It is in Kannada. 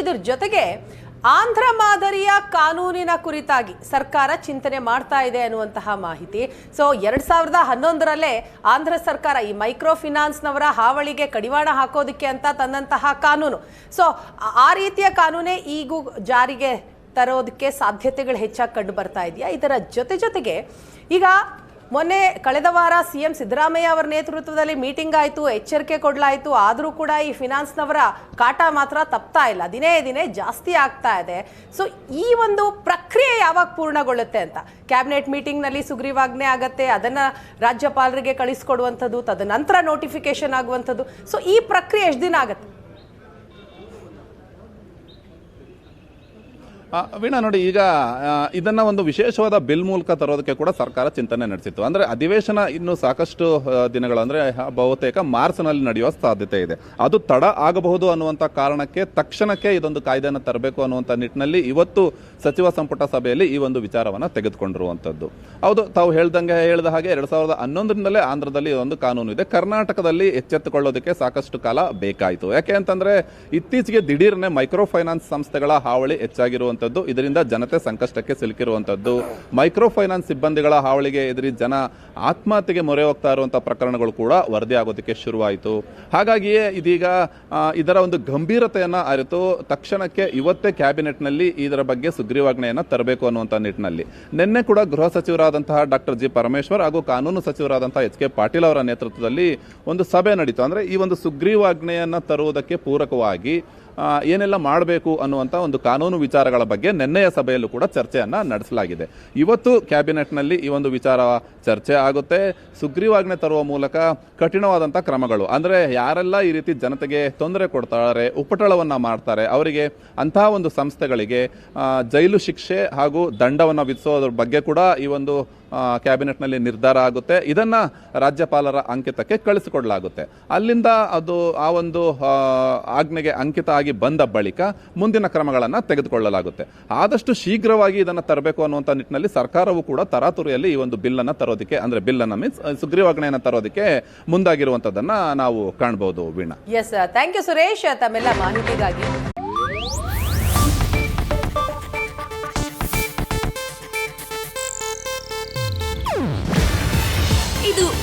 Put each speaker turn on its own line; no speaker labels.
ಇದ್ರ ಜೊತೆಗೆ ಆಂಧ್ರ ಮಾದರಿಯ ಕಾನೂನಿನ ಕುರಿತಾಗಿ ಸರ್ಕಾರ ಚಿಂತನೆ ಮಾಡ್ತಾ ಇದೆ ಅನ್ನುವಂತಹ ಮಾಹಿತಿ. ಸೊ ಎರಡ್ ಸಾವಿರದ ಹನ್ನೊಂದರಲ್ಲೇ ಆಂಧ್ರ ಸರ್ಕಾರ ಈ ಮೈಕ್ರೋ ಫಿನಾನ್ಸ್ನವರ ಹಾವಳಿಗೆ ಕಡಿವಾಣ ಹಾಕೋದಕ್ಕೆ ಅಂತ ತಂದಂತಹ ಕಾನೂನು. ಸೊ ಆ ರೀತಿಯ ಕಾನೂನೇ ಈಗೂ ಜಾರಿಗೆ ತರೋದಕ್ಕೆ ಸಾಧ್ಯತೆಗಳು ಹೆಚ್ಚಾಗಿ ಕಂಡು ಬರ್ತಾ ಇದೆಯಾ? ಇದರ ಜೊತೆ ಜೊತೆಗೆ ಈಗ ಮೊನ್ನೆ ಕಳೆದ ವಾರ ಸಿಎಂ ಸಿದ್ದರಾಮಯ್ಯ ಅವರ ನೇತೃತ್ವದಲ್ಲಿ ಮೀಟಿಂಗ್ ಆಯಿತು, ಎಚ್ಚರಿಕೆ ಕೊಡಲಾಯಿತು. ಆದರೂ ಕೂಡ ಈ ಫಿನಾನ್ಸ್ನವರ ಕಾಟ ಮಾತ್ರ ತಪ್ತಾ ಇಲ್ಲ. ದಿನೇ ದಿನೇ ಜಾಸ್ತಿ ಆಗ್ತಾ ಇದೆ. ಸೊ ಈ ಒಂದು ಪ್ರಕ್ರಿಯೆ ಯಾವಾಗ ಪೂರ್ಣಗೊಳ್ಳುತ್ತೆ ಅಂತ? ಕ್ಯಾಬಿನೆಟ್ ಮೀಟಿಂಗ್ನಲ್ಲಿ ಸುಗ್ರೀವಾಜ್ಞೆ ಆಗತ್ತೆ, ಅದನ್ನು ರಾಜ್ಯಪಾಲರಿಗೆ ಕಳಿಸ್ಕೊಡುವಂಥದ್ದು, ತದನಂತರ ನೋಟಿಫಿಕೇಶನ್ ಆಗುವಂಥದ್ದು. ಸೊ ಈ ಪ್ರಕ್ರಿಯೆ ಎಷ್ಟು ದಿನ ಆಗುತ್ತೆ?
ವೀಣಾ, ನೋಡಿ, ಈಗ ಇದನ್ನ ಒಂದು ವಿಶೇಷವಾದ ಬಿಲ್ ಮೂಲಕ ತರೋದಕ್ಕೆ ಕೂಡ ಸರ್ಕಾರ ಚಿಂತನೆ ನಡೆಸಿತ್ತು. ಅಂದ್ರೆ ಅಧಿವೇಶನ ಇನ್ನು ಸಾಕಷ್ಟು ದಿನಗಳು, ಅಂದ್ರೆ ಬಹುತೇಕ ಮಾರ್ಚ್ನಲ್ಲಿ ನಡೆಯುವ ಸಾಧ್ಯತೆ ಇದೆ. ಅದು ತಡ ಆಗಬಹುದು ಅನ್ನುವಂತ ಕಾರಣಕ್ಕೆ ತಕ್ಷಣಕ್ಕೆ ಇದೊಂದು ಕಾಯ್ದೆಯನ್ನು ತರಬೇಕು ಅನ್ನುವಂತ ನಿಟ್ಟಿನಲ್ಲಿ ಇವತ್ತು ಸಚಿವ ಸಂಪುಟ ಸಭೆಯಲ್ಲಿ ಈ ಒಂದು ವಿಚಾರವನ್ನ ತೆಗೆದುಕೊಂಡಿರುವಂತದ್ದು. ಹೌದು, ತಾವು ಹೇಳ್ದಂಗೆ ಹೇಳಿದ ಹಾಗೆ ಎರಡ್ ಸಾವಿರದ ಹನ್ನೊಂದರಿಂದಲೇ ಆಂಧ್ರದಲ್ಲಿ ಒಂದು ಕಾನೂನು ಇದೆ. ಕರ್ನಾಟಕದಲ್ಲಿ ಎಚ್ಚೆತ್ತುಕೊಳ್ಳೋದಕ್ಕೆ ಸಾಕಷ್ಟು ಕಾಲ ಬೇಕಾಯಿತು. ಯಾಕೆ ಅಂತಂದ್ರೆ ಇತ್ತೀಚೆಗೆ ದಿಢೀರ್ನೆ ಮೈಕ್ರೋ ಫೈನಾನ್ಸ್ ಸಂಸ್ಥೆಗಳ ಹಾವಳಿ ಹೆಚ್ಚಾಗಿರುವಂತದ್ದು ಇದರಿಂದ ಜನತೆ ಸಂಕಷ್ಟಕ್ಕೆ ಸಿಲುಕಿರುವಂಥದ್ದು ಮೈಕ್ರೋ ಫೈನಾನ್ಸ್ ಸಿಬ್ಬಂದಿಗಳ ಹಾವಳಿಗೆ ಎದುರಿ ಜನ ಆತ್ಮಹತ್ಯೆಗೆ ಮೊರೆ ಹೋಗ್ತಾ ಇರುವಂಥ ಪ್ರಕರಣಗಳು ಕೂಡ ವರದಿ ಆಗೋದಕ್ಕೆ ಶುರುವಾಯಿತು. ಹಾಗಾಗಿಯೇ ಇದೀಗ ಇದರ ಒಂದು ಗಂಭೀರತೆಯನ್ನು ಅರಿತು ತಕ್ಷಣಕ್ಕೆ ಇವತ್ತೇ ಕ್ಯಾಬಿನೆಟ್ನಲ್ಲಿ ಇದರ ಬಗ್ಗೆ ಸುಗ್ರೀವಾಜ್ಞೆಯನ್ನು ತರಬೇಕು ಅನ್ನುವಂಥ ನಿಟ್ಟಿನಲ್ಲಿ. ನಿನ್ನೆ ಕೂಡ ಗೃಹ ಸಚಿವರಾದಂತಹ ಡಾಕ್ಟರ್ ಜಿ ಪರಮೇಶ್ವರ್ ಹಾಗೂ ಕಾನೂನು ಸಚಿವರಾದಂತಹ ಎಚ್ ಕೆ ಪಾಟೀಲ್ ಅವರ ನೇತೃತ್ವದಲ್ಲಿ ಒಂದು ಸಭೆ ನಡೀತು. ಅಂದರೆ ಈ ಒಂದು ಸುಗ್ರೀವಾಜ್ಞೆಯನ್ನು ತರುವುದಕ್ಕೆ ಪೂರಕವಾಗಿ ಏನೆಲ್ಲ ಮಾಡಬೇಕು ಅನ್ನುವಂಥ ಒಂದು ಕಾನೂನು ವಿಚಾರಗಳ ಬಗ್ಗೆ ನಿನ್ನೆಯ ಸಭೆಯಲ್ಲೂ ಕೂಡ ಚರ್ಚೆಯನ್ನು ನಡೆಸಲಾಗಿದೆ. ಇವತ್ತು ಕ್ಯಾಬಿನೆಟ್ನಲ್ಲಿ ಈ ಒಂದು ವಿಚಾರ ಚರ್ಚೆ ಆಗುತ್ತೆ. ಸುಗ್ರೀವಾಜ್ಞೆ ತರುವ ಮೂಲಕ ಕಠಿಣವಾದಂಥ ಕ್ರಮಗಳು. ಅಂದ್ರೆ ಯಾರೆಲ್ಲ ಈ ರೀತಿ ಜನತೆಗೆ ತೊಂದರೆ ಕೊಡ್ತಾರೆ, ಉಪಟಳವನ್ನ ಮಾಡ್ತಾರೆ, ಅವರಿಗೆ ಅಂತಹ ಒಂದು ಸಂಸ್ಥೆಗಳಿಗೆ ಜೈಲು ಶಿಕ್ಷೆ ಹಾಗೂ ದಂಡವನ್ನು ವಿಧಿಸೋದ್ರ ಬಗ್ಗೆ ಕೂಡ ಈ ಒಂದು ಕ್ಯಾಬಿನೆಟ್ನಲ್ಲಿ ನಿರ್ಧಾರ ಆಗುತ್ತೆ. ಇದನ್ನು ರಾಜ್ಯಪಾಲರ ಅಂಕಿತಕ್ಕೆ ಕಳಿಸಿಕೊಡಲಾಗುತ್ತೆ. ಅಲ್ಲಿಂದ ಅದು ಆ ಒಂದು ಆಜ್ಞೆಗೆ ಅಂಕಿತ ಆಗಿ ಬಂದ ಬಳಿಕ ಮುಂದಿನ ಕ್ರಮಗಳನ್ನು ತೆಗೆದುಕೊಳ್ಳಲಾಗುತ್ತೆ. ಆದಷ್ಟು ಶೀಘ್ರವಾಗಿ ಇದನ್ನು ತರಬೇಕು ಅನ್ನುವಂಥ ನಿಟ್ಟಿನಲ್ಲಿ ಸರ್ಕಾರವು ಕೂಡ ತರಾತುರಿಯಲ್ಲಿ ಈ ಒಂದು ಬಿಲ್ಲನ್ನು ತರೋದಕ್ಕೆ, ಅಂದರೆ ಬಿಲ್ಲನ್ನು ಮೀನ್ಸ್ ಸುಗ್ರೀವಾಜ್ಞೆಯನ್ನು ತರೋದಕ್ಕೆ ಮುಂದಾಗಿರುವಂಥದ್ದನ್ನು ನಾವು ಕಾಣಬಹುದು Veena.
Yes thank you Suresh ತಮ್ಮೆಲ್ಲ ಮಾಹಿತಿಗಾಗಿ.